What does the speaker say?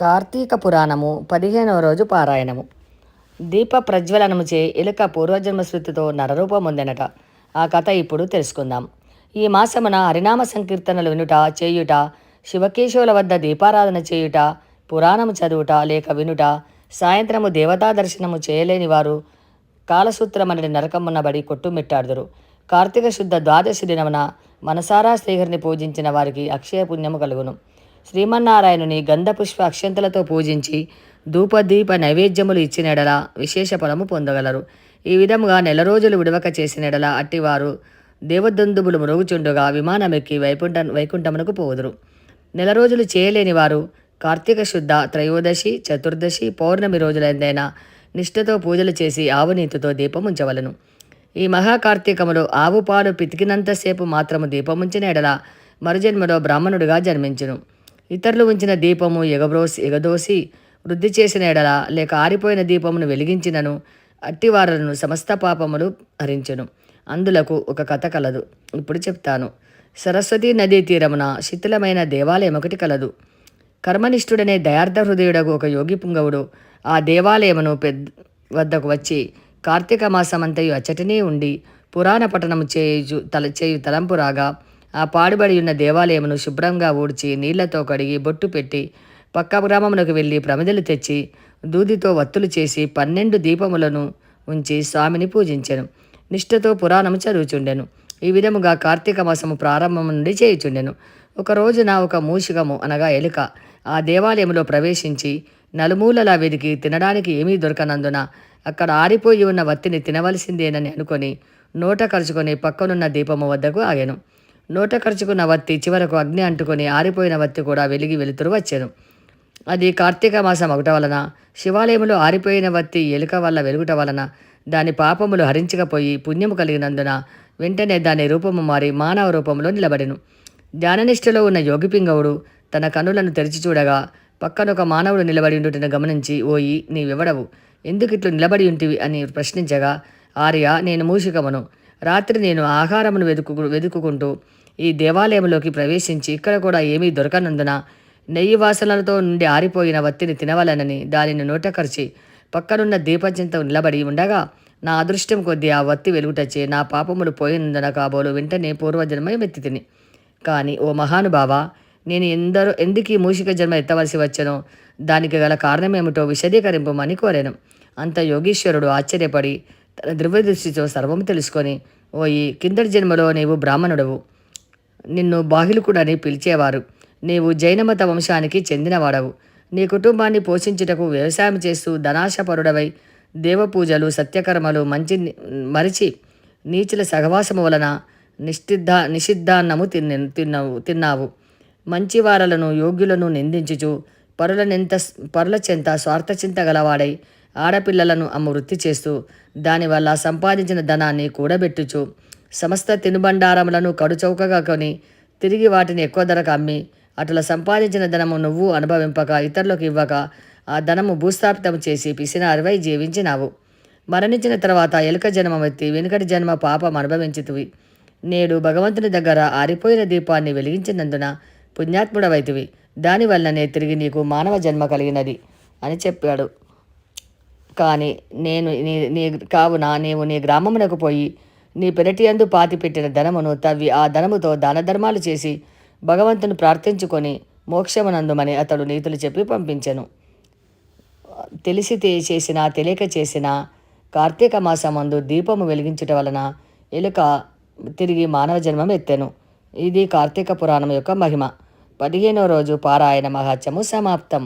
కార్తీక పురాణము పదిహేనవ రోజు పారాయణము. దీప ప్రజ్వలనముచే ఎలుక పూర్వజన్మ స్మృతితో నరరూపమొందెనట ఆ కథ ఇప్పుడు తెలుసుకుందాం. ఈ మాసమున హరినామ సంకీర్తనలు వినుట చేయుట శివకేశవుల వద్ద దీపారాధన చేయుట పురాణము చదువుట లేక వినుట సాయంత్రము దేవతా దర్శనము చేయలేని వారు కాలసూత్రమనడి నరకమున్నబడి కొట్టుమిట్టాడుదురు. కార్తీక శుద్ధ ద్వాదశి దినమున మనసారా శ్రీహరిని పూజించిన వారికి అక్షయ పుణ్యము కలుగును. శ్రీమన్నారాయణుని గంధపుష్ప అక్షంతలతో పూజించి ధూపదీప నైవేద్యములు ఇచ్చిన ఎడల విశేష ఫలము పొందగలరు. ఈ విధముగా నెల రోజులు విడవక చేసిన ఎడల అట్టివారు దేవదందుబులు మురుగుచుండుగా విమానమెక్కి వైకుంఠ వైకుంఠమునకు పోదురు నెల రోజులు చేయలేని వారు కార్తీక శుద్ధ త్రయోదశి చతుర్దశి పౌర్ణమి రోజులైందైనా నిష్ఠతో పూజలు చేసి ఆవునీతితో దీపం ఉంచవలను ఈ మహాకార్తీకములో ఆవు పాలు పితికినంతసేపు మాత్రము దీపముంచిన ఎడల మరుజన్మలో బ్రాహ్మణుడిగా జన్మించును. ఇతరులు ఉంచిన దీపము ఎగబ్రోసి ఎగదోసి వృద్ధి చేసిన ఎడల లేక ఆరిపోయిన దీపమును వెలిగించినను అట్టివారులను సమస్త పాపములు హరించను. అందులకు ఒక కథ కలదు. ఇప్పుడు చెప్తాను. సరస్వతీ నదీ తీరమున శిథిలమైన దేవాలయం ఒకటి కలదు. కర్మనిష్ఠుడనే దయార్థ హృదయుడకు ఒక యోగి పుంగవుడు ఆ దేవాలయమును పెద్ద వద్దకు వచ్చి కార్తీక మాసమంతయు అచ్చటనే ఉండి పురాణ పఠనము చేయు తల చేయు తలంపు రాగా ఆ పాడుబడి ఉన్న దేవాలయమును శుభ్రంగా ఊడ్చి నీళ్ళతో కడిగి బొట్టు పెట్టి పక్క గ్రామమునకు వెళ్ళి ప్రమిదలు తెచ్చి దూదితో వత్తులు చేసి పన్నెండు దీపములను ఉంచి స్వామిని పూజించెను. నిష్ఠతో పురాణము చదువుచుండెను. ఈ విధముగా కార్తీక మాసము ప్రారంభం నుండి చేయుచుండెను. ఒక రోజున ఒక మూషికము అనగా ఎలుక ఆ దేవాలయంలో ప్రవేశించి నలుమూలలా వెదికి తినడానికి ఏమీ దొరకనందున అక్కడ ఆరిపోయి ఉన్న వత్తిని తినవలసిందేనని అనుకొని నోట కరుచుకొని పక్కనున్న దీపము వద్దకు ఆగాను. నోట ఖర్చుకున్న వత్తి చివరకు అగ్ని అంటుకొని ఆరిపోయిన వత్తి కూడా వెలిగి వెలుతురు వచ్చాను. అది కార్తీక మాసం ఒకట వలన శివాలయంలో ఆరిపోయిన వత్తి ఎలుక వల్ల వెలుగుట వలన దాని పాపములు హరించకపోయి పుణ్యము కలిగినందున వెంటనే దాని రూపము మారి మానవ రూపంలో నిలబడెను. ధ్యాననిష్టలో ఉన్న యోగిపింగవుడు తన కన్నులను తెరిచి చూడగా పక్కన ఒక మానవుడు నిలబడి ఉండుటను గమనించి ఓయి నీవెవడవు? ఎందుకు ఇట్లు నిలబడి ఉంటివి? అని ప్రశ్నించగా ఆర్య నేను మూషికమను. రాత్రి నేను ఆహారమును వెతుకు వెతుకుంటూ ఈ దేవాలయంలోకి ప్రవేశించి ఇక్కడ కూడా ఏమీ దొరకనందున నెయ్యి వాసనలతో నుండి ఆరిపోయిన వత్తిని తినవలనని దానిని నోటకరిచి పక్కనున్న దీపచింత నిలబడి ఉండగా నా అదృష్టం కొద్దీ ఆ వత్తి వెలుగుటచ్చే నా పాపములు పోయినందున కాబోలు వెంటనే పూర్వజన్మ ఎత్తి తిని. కానీ ఓ మహానుభావ నేను ఎందరో ఎందుకు ఈ మూషిక జన్మ ఎత్తవలసి వచ్చానో? దానికి గల కారణమేమిటో విశదీకరింపమని కోరాను. అంత యోగీశ్వరుడు ఆశ్చర్యపడి తన దివ్య సర్వం తెలుసుకొని ఓయి కిందటి జన్మలో నీవు బ్రాహ్మణుడవు. నిన్ను బాహిలుకుడని పిలిచేవారు. నీవు జైనమత వంశానికి చెందినవాడవు. నీ కుటుంబాన్ని పోషించుటకు వ్యవసాయం చేస్తూ ధనాశపరుడవై దేవపూజలు సత్యకర్మలు మంచి మరిచి నీచుల సహవాసము వలన నిషిద్ధ నిషిద్ధాన్నము తిన్న తిన్నావు తిన్నావు. మంచివారలను యోగ్యులను నిందించుచు పరులనెంత పరుల చెంత స్వార్థచింత గలవాడై ఆడపిల్లలను అమ్మ వృత్తి చేస్తూ దానివల్ల సంపాదించిన ధనాన్ని కూడబెట్టుచు సమస్త తినుబండారములను కడుచౌకగా కొని తిరిగి వాటిని ఎక్కువ ధరకు అమ్మి అట్లా సంపాదించిన ధనము నువ్వు అనుభవింపక ఇతరులకు ఇవ్వక ఆ ధనము భూస్థాపితం చేసి పిసినారివై జీవించినావు. మరణించిన తర్వాత ఎలుక జన్మం ఎత్తి వెనుకటి జన్మ పాపం అనుభవించితివి. నేడు భగవంతుని దగ్గర ఆరిపోయిన దీపాన్ని వెలిగించినందున పుణ్యాత్ముడవైతివి. దానివల్లనే తిరిగి నీకు మానవ జన్మ కలిగినది అని చెప్పాడు. కానీ నేను నీ నీ కావున నీవు నీ గ్రామమునకు పోయి నీ పెరటి అందు పాతి పెట్టిన ధనమును తవ్వి ఆ ధనముతో దాన ధర్మాలు చేసి భగవంతుని ప్రార్థించుకొని మోక్షమునందుమని అతడు నీతులు చెప్పి పంపించెను. తెలిసి చేసిన తెలియక చేసిన కార్తీక మాసమందు దీపము వెలిగించుట వలన ఎలుక తిరిగి మానవ జన్మం ఎత్తెను. ఇది కార్తీక పురాణం యొక్క మహిమ. పదిహేనో రోజు పారాయణ మహత్యము సమాప్తం.